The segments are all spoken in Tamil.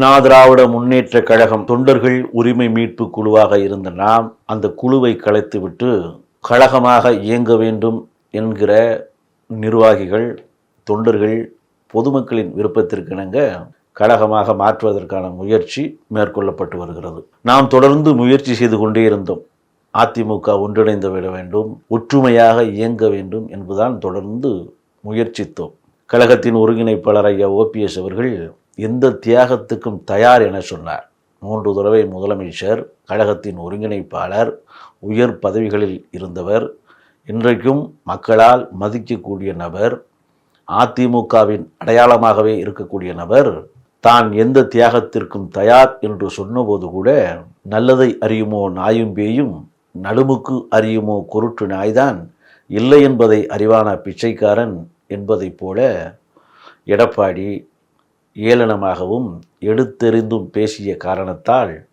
அண்ணா திராவிட முன்னேற்ற கழகம் தொண்டர்கள் உரிமை மீட்பு குழுவாக இருந்த நாம் அந்த குழுவை கலைத்துவிட்டு கழகமாக இயங்க வேண்டும் என்கிற நிர்வாகிகள் தொண்டர்கள் பொதுமக்களின் விருப்பத்திற்கிணங்க கழகமாக மாற்றுவதற்கான முயற்சி மேற்கொள்ளப்பட்டு வருகிறது. நாம் தொடர்ந்து முயற்சி செய்து கொண்டே இருந்தோம். அதிமுக ஒன்றிணைந்து விட வேண்டும் ஒற்றுமையாக இயங்க வேண்டும் என்பதுதான் தொடர்ந்து முயற்சித்தோம். கழகத்தின் ஒருங்கிணைப்பாளர் ஐயா ஓபிஎஸ் அவர்கள் எந்த தியாகத்துக்கும் தயார் என சொன்னார். மூன்று தடவை முதலமைச்சர் கழகத்தின் ஒருங்கிணைப்பாளர் உயர் பதவிகளில் இருந்தவர் இன்றைக்கும் மக்களால் மதிக்கக்கூடிய நபர் அதிமுகவின் அடையாளமாகவே இருக்கக்கூடிய நபர் தான் எந்த தியாகத்திற்கும் தயார் என்று சொன்னபோது கூட நல்லதை அறியுமோ நாயும் பேயும் நடுமுக்கு அறியுமோ குருட்டு நாய்தான் இல்லை என்பதை அறிவான பிச்சைக்காரன் என்பதைப் போல எடப்பாடி ஏளனமாகவும் எடுத்தெறிந்தும் பேசிய காரணத்தால்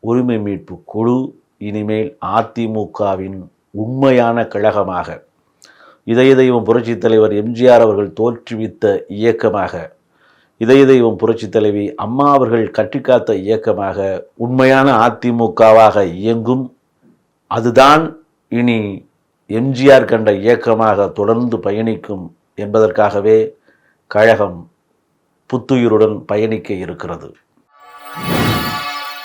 உரிமை மீட்பு குழு இனிமேல் அதிமுகவின் உண்மையான கழகமாக இதய தெய்வம் புரட்சித் தலைவர் எம்ஜிஆர் அவர்கள் தோற்றுவித்த இயக்கமாக இதய தெய்வம் புரட்சித் தலைவி அம்மா அவர்கள் கட்டிக்காத்த இயக்கமாக உண்மையான அதிமுகவாக இயங்கும். அதுதான் இனி எம்ஜிஆர் கண்ட இயக்கமாக தொடர்ந்து பயணிக்கும் என்பதற்காகவே கழகம் புத்துயிருடன் பயணிக்க இருக்கிறது.